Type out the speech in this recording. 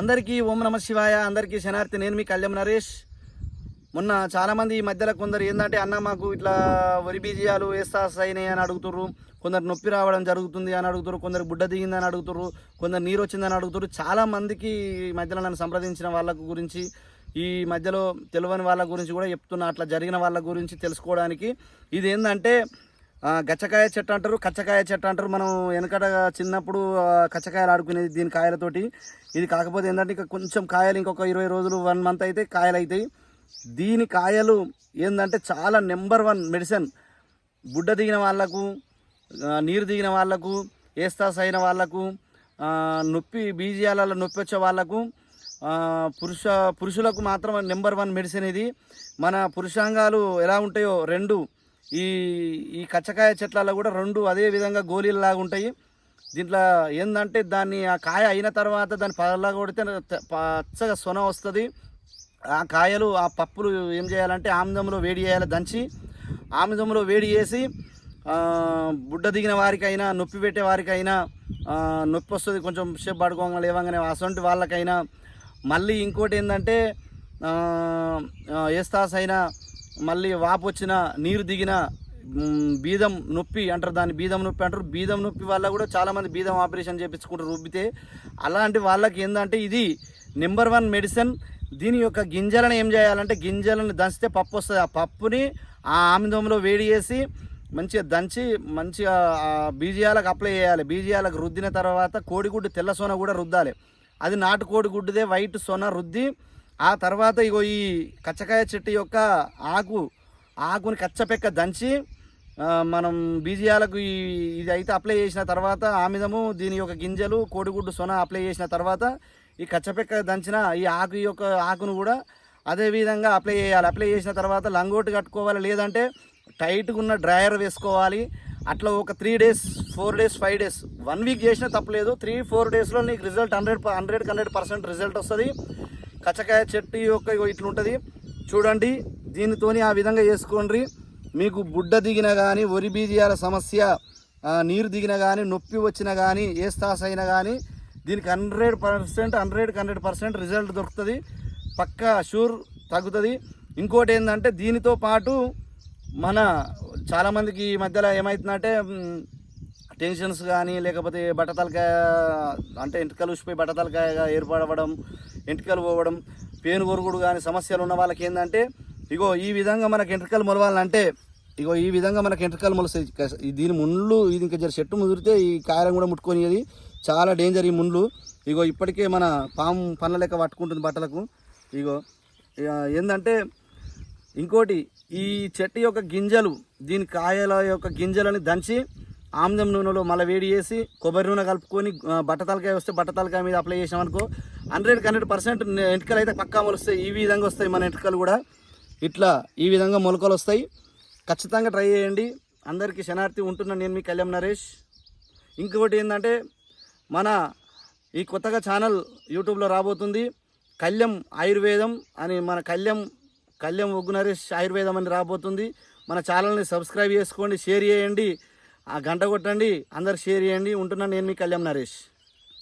అందరికీ ఓం నమ శివాయ అందరికీ శనార్థి నేను మీ కళ్యాణ్ నరేష్. మొన్న చాలామంది ఈ మధ్యలో కొందరు ఏంటంటే అన్న మాకు ఇట్లా వరి బీజాలు వేస్తా అయినాయి అని అడుగుతుర్రు. కొందరు నొప్పి రావడం జరుగుతుంది అని అడుగుతారు కొందరు బుడ్డ దిగిందని అడుగుతారు కొందరు నీరు వచ్చిందని అడుగుతారు చాలామందికి ఈ మధ్యలో నన్ను సంప్రదించిన వాళ్ళ గురించి ఈ మధ్యలో తెలియని వాళ్ళ గురించి కూడా చెప్తున్నా. అట్లా జరిగిన వాళ్ళ గురించి తెలుసుకోవడానికి. ఇది ఏంటంటే గచ్చకాయ చెట్టు అంటారు కచ్చకాయ చెట్టు అంటారు. మనం వెనకట చిన్నప్పుడు కచ్చకాయలు ఆడుకునేది దీని కాయలతోటి. ఇది కాకపోతే ఏంటంటే ఇంకా కొంచెం కాయలు ఇంకొక ఇరవై రోజులు వన్ మంత్ అయితే కాయలు అవుతాయి దీని కాయలు ఏంటంటే చాలా నెంబర్ వన్ మెడిసిన్. బుడ్డ దిగిన వాళ్ళకు నీరు దిగిన వాళ్ళకు ఏస్తాస్ అయిన వాళ్ళకు నొప్పి బీజియాలలో నొప్పి వచ్చే వాళ్ళకు పురుష పురుషులకు మాత్రం నెంబర్ వన్ మెడిసిన్ ఇది. మన పురుషాంగాలు ఎలా ఉంటాయో రెండు. ఈ ఈ కచ్చకాయ చెట్లలో కూడా రెండు అదే విధంగా గోళీలలాగా ఉంటాయి. దీంట్లో ఏంటంటే దాన్ని ఆ కాయ అయిన తర్వాత దాన్ని పదలా కొడితే పచ్చగా సొన వస్తుంది. ఆ కాయలు ఆ పప్పులు ఏం చేయాలంటే ఆముదంలో వేడి చేయాలి దంచి ఆముదంలో వేడి చేసి బుడ్డ దిగిన వారికైనా నొప్పి పెట్టే వారికైనా నొప్పి వస్తుంది కొంచెం సేపు పడుకోగా లేవగానే అసంటి వాళ్ళకైనా. మళ్ళీ ఇంకోటి ఏంటంటే ఏస్తాస్ అయినా మళ్ళీ వాపు వచ్చిన నీరు దిగిన బీదం నొప్పి అంటారు దాన్ని బీదం నొప్పి అంటారు. బీదం నొప్పి వల్ల కూడా చాలామంది బీదం ఆపరేషన్ చేయించుకుంటారు రుబ్బితే. అలాంటి వాళ్ళకి ఏంటంటే ఇది నెంబర్ వన్ మెడిసిన్. దీని యొక్క గింజలను ఏం చేయాలంటే గింజలను దంచితే పప్పు వస్తుంది. ఆ పప్పుని ఆ ఆమిదంలో వేడి చేసి మంచిగా దంచి మంచిగా బీజియాలకు అప్లై చేయాలి. బీజియాలకు రుద్దిన తర్వాత కోడిగుడ్డు తెల్ల సొన కూడా రుద్దాలి. అది నాటు కోడిగుడ్డుదే వైట్ సొన రుద్ది ఆ తర్వాత ఇగో ఈ కచ్చకాయ చెట్టు యొక్క ఆకు ఆకుని కచ్చపెక్క దంచి మనం బీజియాలకు ఈ ఇది అయితే అప్లై చేసిన తర్వాత ఆమిదము దీని యొక్క గింజలు కోడిగుడ్డు సొన అప్లై చేసిన తర్వాత ఈ కచ్చపెక్క దంచిన ఈ ఆకు యొక్క ఆకును కూడా అదే విధంగా అప్లై చేయాలి. అప్లై చేసిన తర్వాత లంగోటి కట్టుకోవాలి. లేదంటే టైట్గా ఉన్న డ్రయర్ వేసుకోవాలి. అట్లా ఒక three days four days five days one week చేసినా తప్పలేదు. త్రీ ఫోర్ డేస్లో నీకు రిజల్ట్ హండ్రెడ్ హండ్రెడ్కి హండ్రెడ్ పర్సెంట్ రిజల్ట్ వస్తుంది. కచ్చకాయ చెట్టు యొక్క ఇట్లుంటుంది. చూడండి దీనితోని ఆ విధంగా చేసుకోండి మీకు బుడ్డ దిగిన కానీ వరి బీజియాల సమస్య నీరు దిగిన కానీ నొప్పి వచ్చినా కానీ ఏ స్థాస్ అయినా కానీ దీనికి hundred percent hundred hundred percent result దొరుకుతుంది. పక్కా షూర్ తగ్గుతుంది. ఇంకోటి ఏంటంటే దీనితో పాటు మన చాలామందికి ఈ మధ్యలో ఏమవుతుందంటే టెన్షన్స్ కానీ లేకపోతే బట్టతలకాయ అంటే ఎంటికలు ఊసిపోయి బట్టతలకాయగా ఏర్పడవడం ఎంటికలు పోవడం పేను కొరుగుడు కానీ సమస్యలు ఉన్న వాళ్ళకి ఏంటంటే ఇగో ఈ విధంగా మనకి ఎంట్రికలు మొలవాలంటే ఇగో ఈ విధంగా మనకి ఎంట్రికలు మొలుస్తాయి దీని ముండ్లు ఇది ఇంకా జర చెట్టు ముదిరితే ఈ కాయలం కూడా ముట్టుకొని చాలా డేంజర్ ఈ ముండ్లు. ఇగో ఇప్పటికే మన పాము పనుల లెక్క పట్టుకుంటుంది బట్టలకు. ఇగో ఏంటంటే ఇంకోటి ఈ చెట్టు యొక్క గింజలు దీని కాయల యొక్క గింజలని దంచి ఆమ్లం నూనెలో మళ్ళీ వేడి చేసి కొబ్బరి నూనె కలుపుకొని బట్ట బట్టతలకాయ వస్తే బట్టతలకాయ మీద అప్లై చేసామనుకో హండ్రెడ్ హండ్రెడ్ పర్సెంట్ ఎంటకలు అయితే పక్కా మొలుస్తాయి. ఈ విధంగా వస్తాయి మన ఎంటకలు కూడా. ఇట్లా ఈ విధంగా మొలకలు వస్తాయి. ఖచ్చితంగా ట్రై చేయండి. అందరికీ శనార్థి ఉంటున్నా నేను మీ కళ్యాణ్ నరేష్. ఇంకొకటి ఏంటంటే మన ఈ కొత్తగా ఛానల్ యూట్యూబ్లో రాబోతుంది. కళ్యం ఆయుర్వేదం అని మన కళ్యం కళ్యం ఒగ్గు నరేష్ ఆయుర్వేదం అని రాబోతుంది. మన ఛానల్ని సబ్స్క్రైబ్ చేసుకోండి షేర్ చేయండి. ఆ గంట కొట్టండి అందరు షేర్ చేయండి. ఉంటున్నాను నేను మీ కళ్యాణ్ నరేష్.